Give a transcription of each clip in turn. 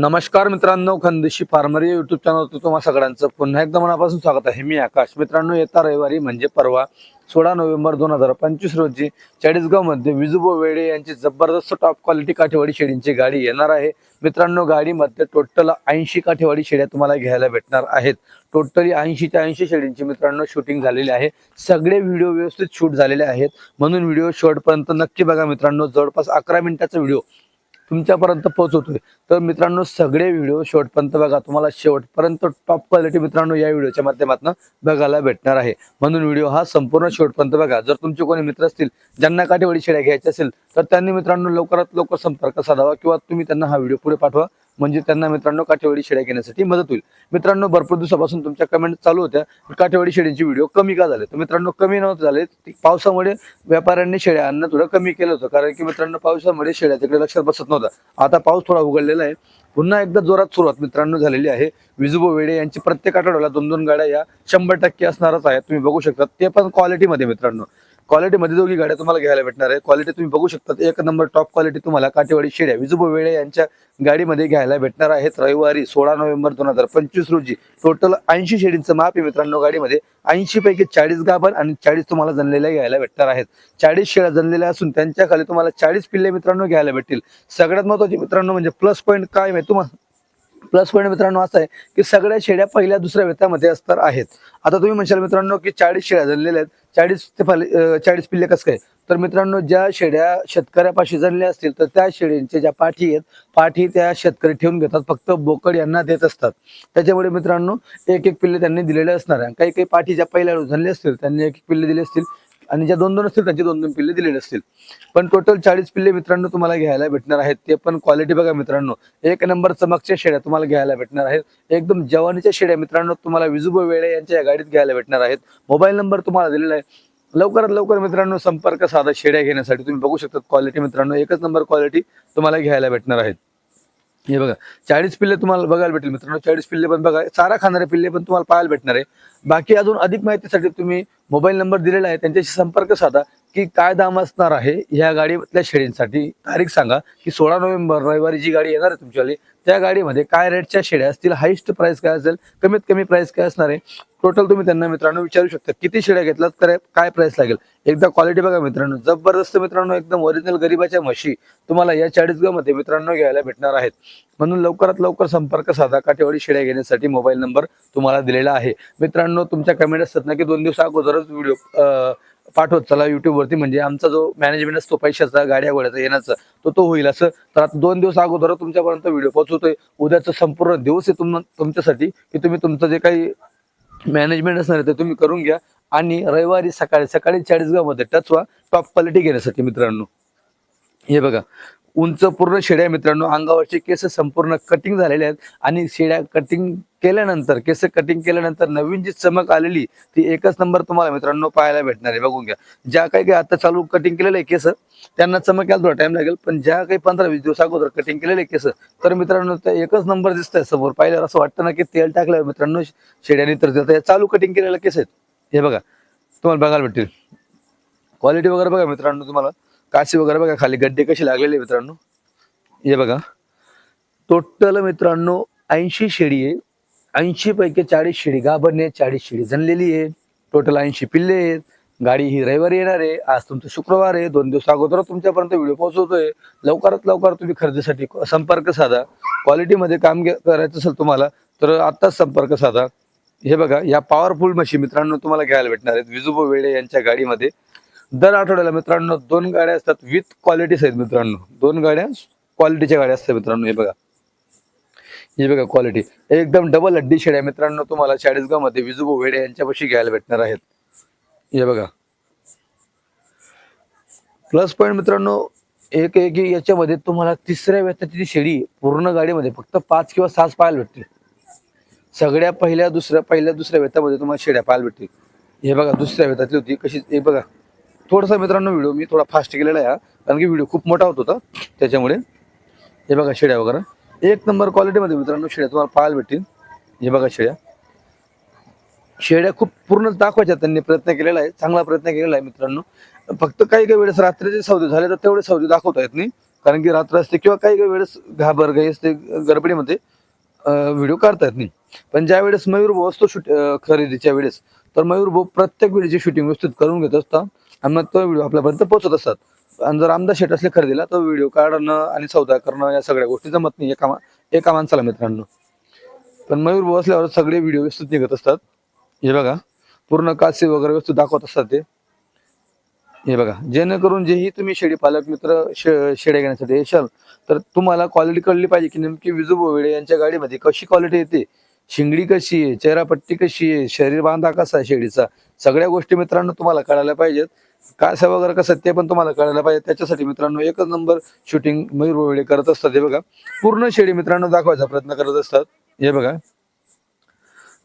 नमस्कार मित्रांनो खंदेशी फार्मरी YouTube channel तुम्हा सगळ्यांचं पुन्हा एकदा मनापासून स्वागत आहे. मी आकाश. मित्रांनो येता रविवारी म्हणजे परवा सोळा नोव्हेंबर दोन हजार पंचवीस रोजी चाळीसगावमध्ये विजुबो वेळे यांची जबरदस्त टॉप क्वालिटी काठेवाडी शेळींची गाडी येणार आहे. मित्रांनो गाडीमध्ये टोटल ऐंशी काठेवाडी शेळ्या तुम्हाला घ्यायला भेटणार आहेत. टोटली ऐंशी ते ऐंशी शेळींची मित्रांनो शूटिंग झालेली आहे. सगळे व्हिडिओ व्यवस्थित शूट झालेले आहेत. म्हणून व्हिडिओ शॉर्टपर्यंत नक्की बघा मित्रांनो. जवळपास अकरा मिनिटाचा व्हिडिओ तुमच्यापर्यंत पोहोचवतोय. तर मित्रांनो सगळे व्हिडिओ शेवटपर्यंत बघा. तुम्हाला शेवटपर्यंत टॉप क्वालिटी मित्रांनो या व्हिडिओच्या माध्यमातून बघायला भेटणार आहे. म्हणून व्हिडिओ हा संपूर्ण शेवटपर्यंत बघा. जर तुमचे कोणी मित्र असतील ज्यांना काठेवाडी शेड्या घ्यायच्या असेल तर त्यांनी मित्रांनो लवकरात लवकर संपर्क साधावा किंवा तुम्ही त्यांना हा व्हिडिओ पुढे पाठवा. म्हणजे त्यांना मित्रांनो काठेवाडी शेळ्या घेण्यासाठी मदत होईल. मित्रांनो भरपूर दिवसापासून तुमच्या कमेंट चालू होत्या. काठेवाडी शेळ्यांचे व्हिडिओ कमी का झाले तर मित्रांनो कमी नव्हते झाले ती पावसामुळे व्यापाऱ्यांनी शेळ्या आणणं थोडं कमी केलं होतं. कारण की मित्रांनो पावसामुळे शेळ्या तिकडे लक्षात बसत नव्हता आता पाऊस थोडा उघडलेला आहे. पुन्हा एकदा जोरात सुरुवात मित्रांनो झालेली आहे. विजुबो वेडे यांची प्रत्येक आठवड्याला दोन दोन गाड्या या शंभर टक्के असणारच आहेत. तुम्ही बघू शकता ते पण क्वालिटीमध्ये मित्रांनो. क्वालिटीमध्ये दोघी गाड्या तुम्हाला घ्यायला भेटणार आहे. क्वालिटी तुम्ही बघू शकता एक नंबर टॉप क्वालिटी तुम्हाला काटेवाडी शेड्या विजुबो वेळे यांच्या गाडीमध्ये घ्यायला भेटणार आहेत. रविवारी सोळा नोव्हेंबर दोन हजार पंचवीस रोजी टोटल ऐंशी शेडींचं माप आहे मित्रांनो गाडीमध्ये. ऐंशी पैकी चाळीस गाभण आणि चाळीस तुम्हाला जनलेल्या घ्यायला भेटणार आहेत. चाळीस शेळ्या जनलेल्या असून त्यांच्या खाली तुम्हाला चाळीस पिल्ले मित्रांनो घ्यायला भेटतील. सगळ्यात महत्त्वाचे मित्रांनो म्हणजे प्लस पॉईंट काय माहिती तुम्हाला प्लस पॉईंट मित्रांनो असं आहे की सगळ्या शेड्या पहिल्या दुसऱ्या वेतामध्ये असतात आहेत. आता तुम्ही म्हणशाल मित्रांनो की चाळीस शेळ्या झालेल्या आहेत. चाळीस ते फाले चाळीस पिल्ले कसं काय? तर मित्रांनो ज्या शेड्या शेतकऱ्यापाशी जणल्या असतील तर त्या शेळ्यांच्या ज्या पाठी आहेत पाठी त्या शेतकरी ठेवून घेतात. फक्त बोकड यांना देत असतात. त्याच्यामुळे मित्रांनो एक एक पिल्ले त्यांनी दिलेले असणार आहे. काही काही पाठी ज्या पहिल्या झाले असतील त्यांनी एक एक पिल्ले दिले असतील आणि ज्या दोन दोन असतील त्यांचे दोन दोन पिल्ले दिलेले असतील. पण टोटल चाळीस पिल्ले मित्रांनो तुम्हाला घ्यायला भेटणार आहेत. ते पण क्वालिटी बघा मित्रांनो. एक नंबर चमकच्या शेड्या तुम्हाला घ्यायला भेटणार आहेत. एकदम जवानीच्या शेड्या मित्रांनो तुम्हाला विजुबो वेळे यांच्या या गाडीत घ्यायला भेटणार आहेत. मोबाईल नंबर तुम्हाला दिलेला आहे. लवकरात लवकर मित्रांनो संपर्क साधा शेड्या घेण्यासाठी तुम्ही बघू शकता क्वालिटी मित्रांनो. एकच नंबर क्वालिटी तुम्हाला घ्यायला भेटणार आहेत. हे बघा चाळीस पिल्ले तुम्हाला बघायला भेटेल मित्रांनो. चाळीस पिल्ले पण बघा चारा खाणारे पिल्ले पण तुम्हाला पाहायला भेटणार आहे. बाकी अजून अधिक माहितीसाठी तुम्ही मोबाईल नंबर दिलेला आहे त्यांच्याशी संपर्क साधा. की काय दाम असणार आहे ह्या गाडीतल्या शेळींसाठी? तारीख सांगा की सोळा नोव्हेंबर रविवारी जी गाडी येणार आहे तुमच्यावाली त्या गाडीमध्ये काय रेटच्या शेड्या असतील हायस्ट प्राइस काय असेल कमीत कमी प्राइस काय असणार आहे? टोटल तुम्ही त्यांना मित्रांनो विचारू शकता किती शेड्या घेतलात तर काय प्राइस लागेल? एकदा क्वालिटी बघा मित्रांनो जबरदस्त मित्रांनो एकदम ओरिजिनल गरीबाच्या म्हशी तुम्हाला या चाळीसगावमध्ये मित्रांनो घ्यायला भेटणार आहेत. म्हणून लवकरात लवकर संपर्क साधा काठेवाडी शेड्या घेण्यासाठी मोबाईल नंबर तुम्हाला दिलेला आहे. मित्रांनो तुमच्या कमेंट असतात ना की दोन दिवस अगोदरच व्हिडिओ पाठवत चला युट्यूबवरती वरती. म्हणजे आमचा जो मॅनेजमेंट असतो पैशाचा गाड्या घोड्याचा येण्याचा तो तो होईल असं. तर आता दोन दिवस अगोदर तुमच्यापर्यंत व्हिडिओ पोहोचवतोय. उद्याचा संपूर्ण दिवस आहे तुम तुमच्यासाठी की तुम्ही तुमचं जे काही मॅनेजमेंट असणार आहे ते तुम्ही करून घ्या. आणि रविवारी सकाळी सकाळी चाळीसगावमध्ये टच व्हा. टॉप क्वालिटी घेण्यासाठी मित्रांनो. हे बघा. उंच पूर्ण शेड्या मित्रांनो. अंगावरचे केस संपूर्ण कटिंग झालेले आहेत. आणि शेड्या कटिंग केल्यानंतर केस कटिंग केल्यानंतर नवीन जी चमक आलेली ती एकच नंबर तुम्हाला मित्रांनो पाहायला भेटणार आहे. बघून घ्या. ज्या काही काही आता चालू कटिंग केलेले आहे केस त्यांना चमक यायला थोडा टाइम लागेल. पण ज्या काही पंधरा वीस दिवस अगोदर कटिंग केलेले केस तर मित्रांनो त्या एकच नंबर दिसत आहे समोर. पाहिल्यावर असं वाटतं ना की तेल टाकलं मित्रांनो शेड्याने तर चालू कटिंग केलेले केस आहेत. हे बघा. तुम्हाला बघायला भेटेल क्वालिटी वगैरे बघा मित्रांनो तुम्हाला. काशी वगैरे बघा खाली. गड्डे कसे लागलेले मित्रांनो? हे बघा. टोटल मित्रांनो ऐंशी शेळी आहे. ऐंशी पैकी चाळीस शेळी गाभरणे चाळीस शेळी जणलेली आहे. टोटल ऐंशी पिल्ले आहेत. गाडी ही रविवारी येणार आहे. आज तुमचं शुक्रवार आहे. दोन दिवस अगोदर तुमच्यापर्यंत व्हिडिओ पोहोचवतोय. लवकरात लवकर तुम्ही खरेदीसाठी संपर्क साधा. क्वालिटीमध्ये काम करायचं असेल तुम्हाला तर आत्ताच संपर्क साधा. हे बघा या पॉवरफुल मशीन मित्रांनो तुम्हाला घ्यायला भेटणार आहेत. विजुबो वेळे यांच्या गाडीमध्ये. दर आठवड्याला मित्रांनो दोन गाड्या असतात विथ क्वालिटीज आहेत मित्रांनो. दोन गाड्या क्वालिटीच्या गाड्या असतात मित्रांनो हे बघा. हे बघा क्वालिटी एकदम डबल हड्डी शेड्या मित्रांनो तुम्हाला चाळीसगावमध्ये विजुबो वेडे यांच्यापाशी घ्यायला भेटणार आहेत. हे बघा. प्लस पॉईंट मित्रांनो एक एक याच्यामध्ये तुम्हाला तिसऱ्या व्यथाची शेळी पूर्ण गाडीमध्ये फक्त पाच किंवा सहाच पाहायला भेटते सगळ्या पहिल्या दुसऱ्या पहिल्या दुसऱ्या वेतामध्ये तुम्हाला शेड्या पाहायला भेटतील. हे बघा दुसऱ्या वेतातली होती कशी हे बघा. थोडासा मित्रांनो व्हिडिओ मी थोडा फास्ट केलेला आहे कारण की व्हिडिओ खूप मोठा होत होता. त्याच्यामुळे हे बघा शेड्या वगैरे. एक नंबर क्वालिटीमध्ये मित्रांनो शेड्या तुम्हाला पाहायला भेटतील. हे बघा शेड्या. शेड्या खूप पूर्ण दाखवायच्या त्यांनी प्रयत्न केलेला आहे चांगला प्रयत्न केलेला आहे मित्रांनो. फक्त काही काही वेळेस रात्रीचे सौदे झाले तर तेवढे सौदे दाखवता येत नाही. कारण की रात्र असते किंवा काही काही वेळेस घाबर घाई असते गडबडीमध्ये व्हिडिओ काढता येत नाही. पण ज्या वेळेस मयूर भाऊ असतो शूट खरेदीच्या वेळेस तर मयूर भाऊ प्रत्येक वेळेची शूटिंग व्यवस्थित करून घेत असतात. आणि मग तो व्हिडिओ आपल्यापर्यंत पोहोचत असतात. आणि जर आमदार शेट असले खरेदीला तर व्हिडिओ काढणं आणि सौदा करणं या सगळ्या गोष्टी जमत नाही. एका एका माणसाला मित्रांनो. पण मयूर भाऊ असल्यावर सगळे व्हिडिओ व्यवस्थित निघत असतात. हे बघा पूर्ण कासे वगैरे व्यवस्थित दाखवत असतात ते. हे बघा जेणेकरून जेही तुम्ही शेळी पालक मित्र शे- शेड्या घेण्यासाठी येशाल तर तुम्हाला क्वालिटी कळली पाहिजे की नेमकी विजू बोवेडे यांच्या गाडीमध्ये कशी क्वालिटी येते. शिंगडी कशी आहे चेहरापट्टी कशी आहे शरीर बांधा कसा आहे शेळीचा सगळ्या गोष्टी मित्रांनो तुम्हाला कळायला पाहिजेत. कासा वगैरे कसं ते पण तुम्हाला कळायला पाहिजे त्याच्यासाठी मित्रांनो एकच नंबर शूटिंग मयूर वेळे करत असतात हे बघा. पूर्ण शेळी मित्रांनो दाखवायचा प्रयत्न करत असतात. हे बघा.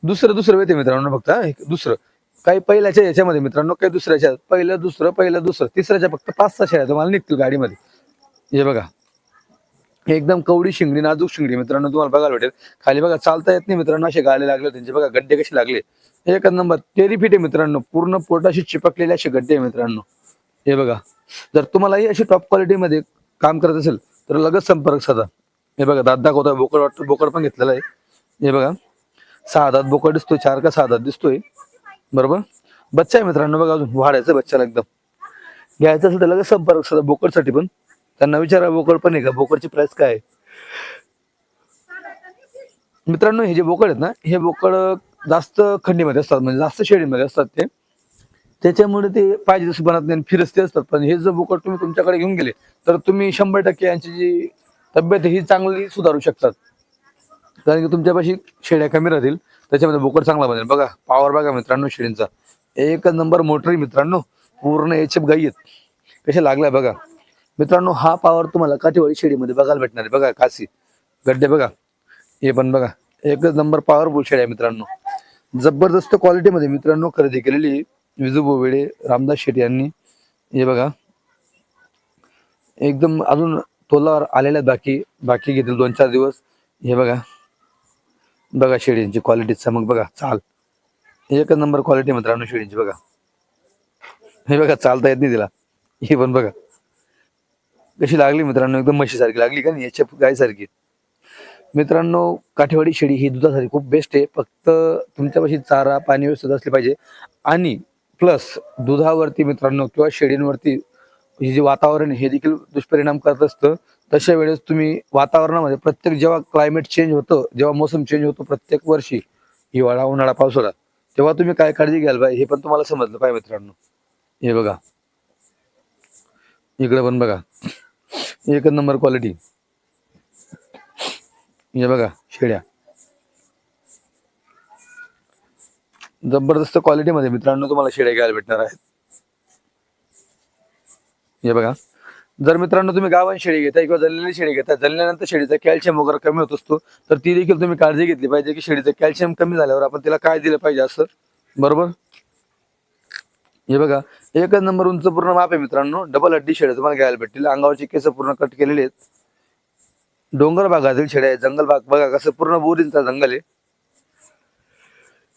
दुसरं दुसरं येते मित्रांनो फक्त दुसरं. काही पहिल्याच्या याच्यामध्ये मित्रांनो काही दुसऱ्याच्या. पहिलं दुसरं पहिलं दुसरं. तिसऱ्याच्या फक्त पाच सहा शेळ्या तुम्हाला निघतील गाडीमध्ये. हे बघा. एकदम कवडी शिंगडी नाजूक शिंगडी मित्रांनो तुम्हाला बघायला भेटेल. खाली बघा चालता येत नाही मित्रांनो असे गाळे लागले त्यांचे बघा गड्डे कसे लागले. एक नंबर तेरी आहे मित्रांनो पूर्ण पोटाशी चिपकलेले असे गड्डे आहे मित्रांनो. हे बघा जर तुम्हालाही अशी टॉप क्वालिटीमध्ये काम करत असेल तर लगेच संपर्क साधा. हे बघा दात कोता बोकड वाटतो बोकड पण घेतलेला आहे. हे बघा सहा दात बोकड दिसतोय चार का सहा दात दिसतोय. बरोबर? बच्चा आहे मित्रांनो बघा अजून वाढायचं बच्चाला एकदम. घ्यायचं असेल तर लगेच संपर्क साधा बोकडसाठी पण. त्यांना विचारा बोकड पण आहे का? बोकडची प्राइस काय आहे? मित्रांनो हे जे बोकड आहेत ना हे बोकड जास्त खंडीमध्ये असतात म्हणजे जास्त शेळीमध्ये असतात ते. त्याच्यामुळे ते पाहिजे जसं बनत नाही फिरस्ते असतात. पण हे जर बोकड तुम्ही तुमच्याकडे घेऊन गेले तर तुम्ही शंभर टक्के यांची जी तब्येत ही चांगली सुधारू शकतात. कारण की तुमच्यापाशी शेळ्या कमी राहतील त्याच्यामध्ये बोकड चांगला बनेल. बघा पॉवर बघा मित्रांनो शेळींचा. एक नंबर मोटरी मित्रांनो. पूर्ण एच एफ गाई आहेत. कशा लागलाय बघा. मित्रांनो हा पॉवर तुम्हाला काठीवाडी शेडीमध्ये बघायला भेटणार आहे. बघा काशी गड्डे बघा. हे पण बघा. एकच नंबर पॉवरफुल शेळ्या आहे मित्रांनो. जबरदस्त क्वालिटीमध्ये मित्रांनो खरेदी केलेली विजू बोवेडे रामदास शेट्टी यांनी. हे बघा. एकदम अजून तोलावर आलेल्या आहेत. बाकी बाकी घेतील दोन चार दिवस. हे बघा. बघा शेळींची क्वालिटी मग बघा चाल. एकच नंबर क्वालिटी मित्रांनो शेळींची. बघा. हे बघा चालता येत नाही तिला. हे पण बघा. कशी लागली मित्रांनो? एकदम म्हशीसारखी लागली का नाही? याच्या गायसारखी. मित्रांनो काठेवाडी शेळी ही दुधासाठी खूप बेस्ट आहे. फक्त तुमच्यापाशी चारा पाणी व्यवस्थित असले पाहिजे. आणि प्लस दुधावरती मित्रांनो किंवा शेळींवरती हे जे वातावरण आहे, हे देखील दुष्परिणाम करत असतं. तशा वेळेस तुम्ही वातावरणामध्ये प्रत्येक जेव्हा क्लायमेट चेंज होतं जेव्हा मोसम चेंज होतो प्रत्येक वर्षी हिवाळा उन्हाळा पावसाळा तेव्हा तुम्ही काय काळजी घ्यायला पाहिजे हे पण तुम्हाला समजलं पाहिजे मित्रांनो. हे बघा. इकडे पण बघा. एक नंबर क्वालिटी हे बघा शेळ्या जबरदस्त क्वालिटीमध्ये मित्रांनो तुम्हाला शेळ्या घ्यायला भेटणार आहेत. हे बघा. जर मित्रांनो तुम्ही गावान शेळी घेताय किंवा जळलेली शेळी घेताय जळल्यानंतर शेळीचा कॅल्शियम वगैरे कमी होत असतो तर ती देखील तुम्ही काळजी घेतली पाहिजे की शेळीचं कॅल्शियम कमी झाल्यावर आपण तिला काय दिलं पाहिजे असं. बरोबर? हे बघा एकच नंबर उंच पूर्ण माप आहे मित्रांनो. डबल हड्डी शेळ्या तुम्हाला घ्यायला भेटतील. अंगावरची केस पूर्ण कट केलेले आहेत. डोंगर भागातील शेळ्या आहेत. जंगल भाग बघा कसं पूर्ण बोरींचा जंगल आहे.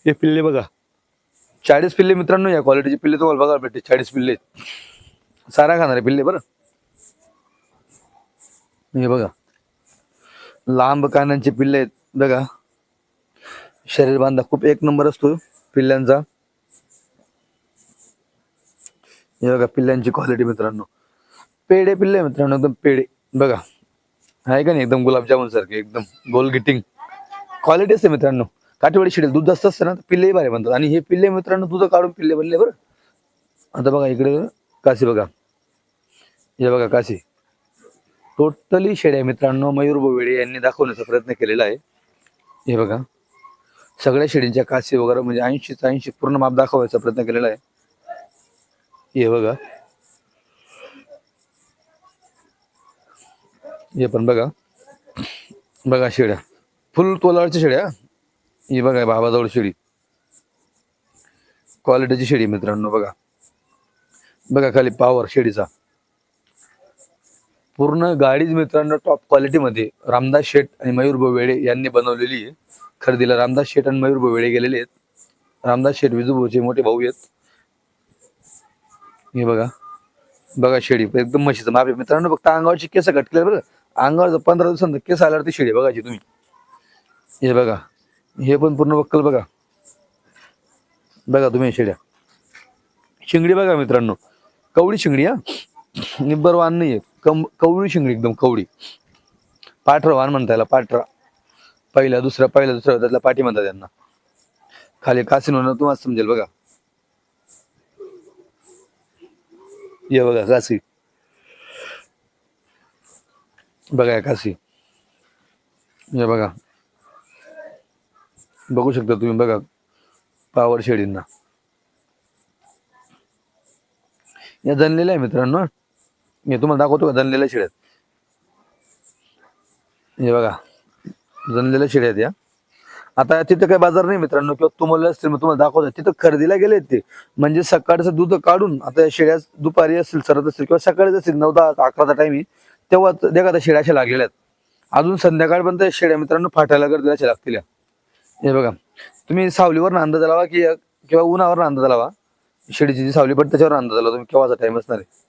हे पिल्ले बघा. चाळीस पिल्ले मित्रांनो या क्वालिटीचे पिल्ले तुम्हाला बघायला भेटते चाळीस पिल्ले. सारा खाणारे पिल्ले बरं. हे बघा. लांब कानांचे पिल्ले आहेत. बघा. शरीर बांधा खूप एक नंबर असतो पिल्ल्यांचा. हे बघा पिल्ल्यांची क्वालिटी मित्रांनो. पेढे पिल्ले मित्रांनो एकदम पेढे. बघा आहे का नाही? एकदम गुलाबजामुन सारखे एकदम गोल गिटिंग क्वालिटी असते मित्रांनो. काठीवाडी शिडेल दूध जास्त असतं ना पिल्लेही भारी बनतात. आणि हे पिल्ले मित्रांनो दूध काढून पिल्ले बनले बरं. आता बघा इकडे काशी बघा. हे बघा काशी. टोटली शेड्या मित्रांनो. मयूर बोवेडे यांनी दाखवण्याचा प्रयत्न केलेला आहे. हे बघा. सगळ्या शेडींच्या काशी वगैरे म्हणजे ऐंशी ऐंशी पूर्ण माप दाखवायचा प्रयत्न केलेला आहे. हे बघा. हे पण बघा. बघा शेड्या. फुल तोलावरच्या शेड्या ही? बघा बाबाजवळ शेळी क्वालिटीची शेळी मित्रांनो बघा. बघा खाली पॉवर शेडीचा. पूर्ण गाडीच मित्रांनो टॉप क्वालिटीमध्ये रामदास शेठ आणि मयूर बोवेळे यांनी बनवलेली आहे. खरेदीला रामदास शेठ आणि मयूर बोवेळे गेलेले आहेत. रामदास शेठ विजूभाऊचे मोठे भाऊ आहेत. हे बघा. बघा शेळी एकदम म्हशीचं माप आहे. मित्रांनो फक्त अंगावरची केस कटकले बरं अंगावर पंधरा दिवसांत केस आल्यावरती शेळी बघायची तुम्ही. हे बघा. हे पण पूर्ण बक्कल बघा. बघा तुम्ही शेड्या शिंगडी बघा मित्रांनो. कवडी शिंगडी हा. निब्बर वाण आहे. कम कवडी शिंगडी एकदम कवडी पाठरा वाण म्हणता याला पाठरा. पहिला दुसरा पहिला दुसरा त्यातला पाठी म्हणतात त्यांना. खाली कासिनो तुम्हाला समजेल बघा. ये बघा काशी बघा या काशी हे बघा. बघू शकता तुम्ही बघा. पावर शेडींना. या जनलेल्या आहे मित्रांनो. मी तुम्हाला दाखवतो का जनलेल्या शेड्यात हे बघा. जनलेल्या शेड्यात आहेत या. आता तिथं काही बाजार नाही मित्रांनो किंवा तुम्हाला असतील मग तुम्हाला दाखवत तिथं खरेदीला गेले ते. म्हणजे सकाळचं दूध काढून आता या शेळ्या दुपारी असतील सरत असतील किंवा सकाळीच असतील नऊ दहा अकराचा टाइम तेव्हा देखा त्या शेळ्या अशा लागलेल्या आहेत. अजून संध्याकाळपर्यंत शेळ्या मित्रांनो फाटायला गर्दीला अशा लागतील या. हे बघा तुम्ही सावलीवर अंदाज लावा की किंवा उन्हावर अंदाज लावा. शेळीची जी सावली पडते त्याच्यावर अंदाज लावा तुम्ही केव्हाचा टाइम असणार आहे.